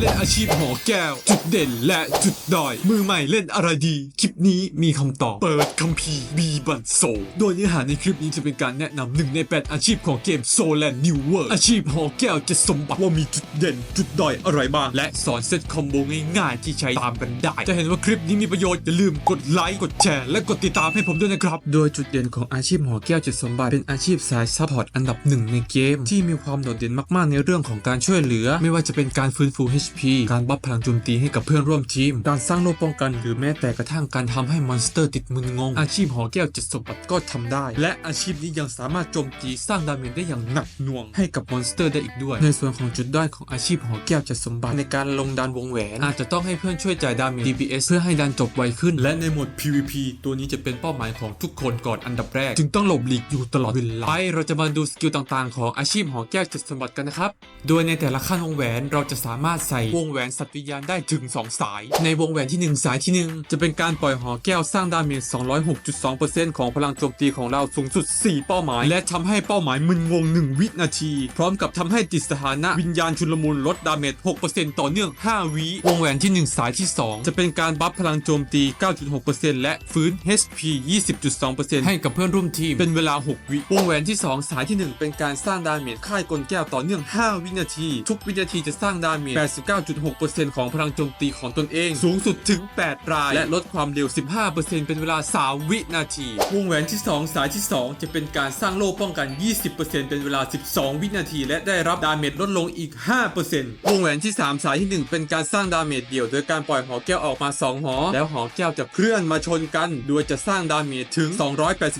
เล่นอาชีพหอแก้ว จุดเด่นและจุดด้อย มือใหม่เล่นอะไรดี คลิปนี้มีคำตอบ เปิดคัมภีร์บีบันโซ โดยเนื้อหาในคลิปนี้จะเป็นการแนะนำหนึ่งในแปดอาชีพของเกมโซแลนด์นิวเวิร์อาชีพหอแก้วจะสมบัติว่ามีจุดเด่น จุดด้อยอะไรบ้าง และสอนเซตคอมโบง่ายๆที่ใช้ตามกันได้ จะเห็นว่าคลิปนี้มีประโยชน์อย่าลืมกดไลค์กดแชร์และกดติดตามให้ผมด้วยนะครับ โดยจุดเด่นของอาชีพหอแก้วจุดสมบัติเป็นอาชีพสายซัพพอร์ตอันดับหนึ่งในเกม ที่มีความโดดเด่นมากๆในเรื่องของการช่วยเหลือ ไม่ว่าจะเป็นการฟื้นฟู HP การบัฟพลังโจมตีให้กับเพื่อนร่วมทีม การสร้างโล่ป้องกันหรือแม้แต่กระทั่งการทำให้มอนสเตอร์ติดมึนงง อาชีพหอแก้วจุดสมบัติก็ทำได้ และอาชีพนี้ยังสามารถโจมตีสร้างดาเมจได้อย่างหนักหน่วง ให้กับมอนสเตอร์ได้อีกด้วย ในส่วนของจุดด้อยของอาชีพหอแก้วจุดสมบัติในการลงดันวงแหวน อาจจะต้องให้เพื่อนช่วยจ่ายดาเมจ DPS เพื่อให้ดันจบไวขึ้น และในโหมด PVP ตัวนี้จะเป็นเป้าหมายของทุกคนก่อนอันดับแรก จึงต้องหลบหลีกอยู่ตลอดเวลาไปเราจะมาดูสกิลต่างๆ ของอาชีพหอแก้วจุดสมบัติกันนะครับโดยในแต่ละขั้นวงแหวนเราจะสามารถใส่วงแหวนสัตว์วิญญาณได้ถึง 2 สาย ในวงแหวนที่ 1 สายที่ 1 จะเป็นการปล่อยหอแก้วสร้างดาเมจ 206.2%ของพลังโจมตีของเราสูงสุด 4 เป้าหมาย และทำให้เป้าหมายมึนงง 1 วินาที พร้อมกับทำให้ติดสถานะวิญญาณชุลมุนลดดาเมจ 6%ต่อเนื่อง 5 วิ วงแหวนที่ 1 สายที่ 2 จะเป็นการบัฟพลังโจมตี 9.6%และฟื้น HP 20.2%ให้กับเพื่อนร่วมทีมเป็นเวลา 6 วิ วงแหวนที่ 2 สายที่ 1 เป็นการสร้างดาเมจค่ายกลแก้วต่อเนื่อง 5 วินาที ทุกวินาทีจะสร้างดาเมจ89.6%ของพลังโจมตีของตนเอง สูงสุดถึง 8 ราย และลดความเร็ว 15%เป็นเวลา 3 วินาที วงแหวนที่ 2 สายที่ 2 จะเป็นการสร้างโล่ป้องกัน 20%เป็นเวลา 12 วินาที และได้รับดาเมจลดลงอีก 5%วงแหวนที่ 3 สายที่ 1 เป็นการสร้างดาเมจเดี่ยว โดยการปล่อยหอแก้วออกมา 2 หอ แล้วหอแก้วจะเคลื่อนมาชนกัน โดยจะสร้างดาเมจถึง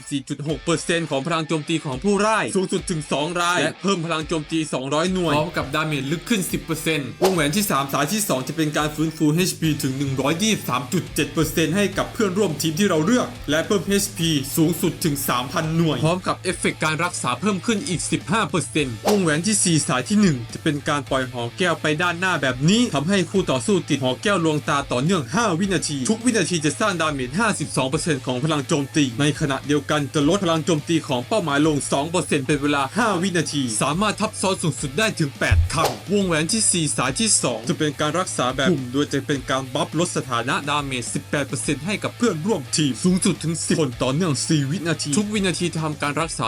284.6%ของพลังโจมตีของผู้ร่ายสูงสุดถึง 2 ราย และเพิ่มพลังโจมตี 200 หน่วยพร้อมกับดาเมจลึกขึ้น 10%วงแหวนที่ 3 สายที่ 2 จะเป็นการฟื้นฟู HP ถึง 123.7%ให้กับเพื่อนร่วมทีมที่เราเลือก และเพิ่ม HP สูงสุดถึง 3,000 หน่วย พร้อมกับเอฟเฟกต์การรักษาเพิ่มขึ้นอีก 15%วงแหวนที่ 4 สายที่ 1 จะเป็นการปล่อยหอแก้วไปด้านหน้าแบบนี้ทำให้คู่ต่อสู้ติดหอแก้วลวงตาต่อเนื่อง 5 วินาที ทุกวินาทีจะสร้างดาเมจ 52%ของพลังโจมตี ในขณะเดียวกันจะลดพลังโจมตีของเป้าหมายลง 2%เป็นเวลา 5 วินาที สามารถทับซ้อนสูงสุดได้ถึง 8 ครั้ง วงแหวนที่ 4 สายที่2จะเป็นการรักษาแบบกลุ่ม โดยจะเป็นการบัฟลดสถานะดาเมจ 18%ให้กับเพื่อนร่วมทีม สูงสุดถึง 10 คนต่อเนื่อง 4 วินาที ทุกวินาทีทำการรักษา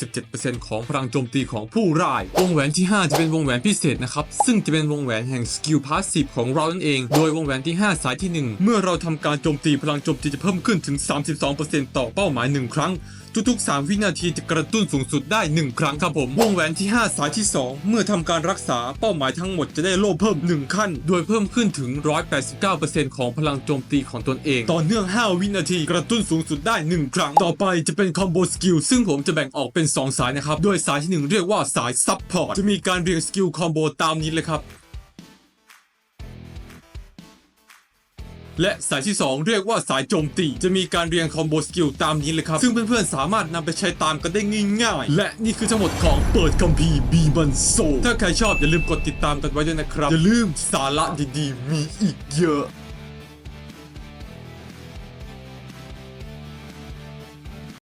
167%ของพลังโจมตีของผู้ร่าย วงแหวนที่ 5 จะเป็นวงแหวนพิเศษนะครับ ซึ่งจะเป็นวงแหวนแห่งสกิลพาสซีฟของเรานั่นเอง โดยวงแหวนที่ 5 สายที่ 1 เมื่อเราทำการโจมตีพลังโจมตีจะเพิ่มขึ้นถึง 32%ต่อเป้าหมาย 1 ครั้ง ทุกๆ 3 วินาทีจะกระตุ้นสูงสุดได้ 1 ครั้งครับผม วงแหวนที่ 5 สายที่ 2 เมื่อทำการรักษาเป้าหมายทั้งหมดจะได้โล่เพิ่ม 1 ขั้น โดยเพิ่มขึ้นถึง 189%ของพลังโจมตีของตนเอง ต่อเนื่อง 5 วินาทีกระตุ้นสูงสุดได้ 1 ครั้ง ต่อไปจะเป็นคอมโบสกิลซึ่งผมจะแบ่งออกเป็น 2 สายนะครับ โดยสายที่ 1 เรียกว่าสายซับพอร์ตจะมีการเรียงสกิลคอมโบตามนี้เลยครับ และสายที่ 2 เรียกว่าสายโจมตี จะมีการเรียงคอมโบสกิลตามนี้เลยครับ ซึ่งเพื่อนๆ สามารถนำไปใช้ตามกันได้ง่ายๆ และนี่คือทั้งหมดของเปิดคัมภีร์บีบันโซถ้าใครชอบอย่าลืมกดติดตามกันไว้ด้วยนะครับ อย่าลืมสาระดีๆ มีอีกเยอะ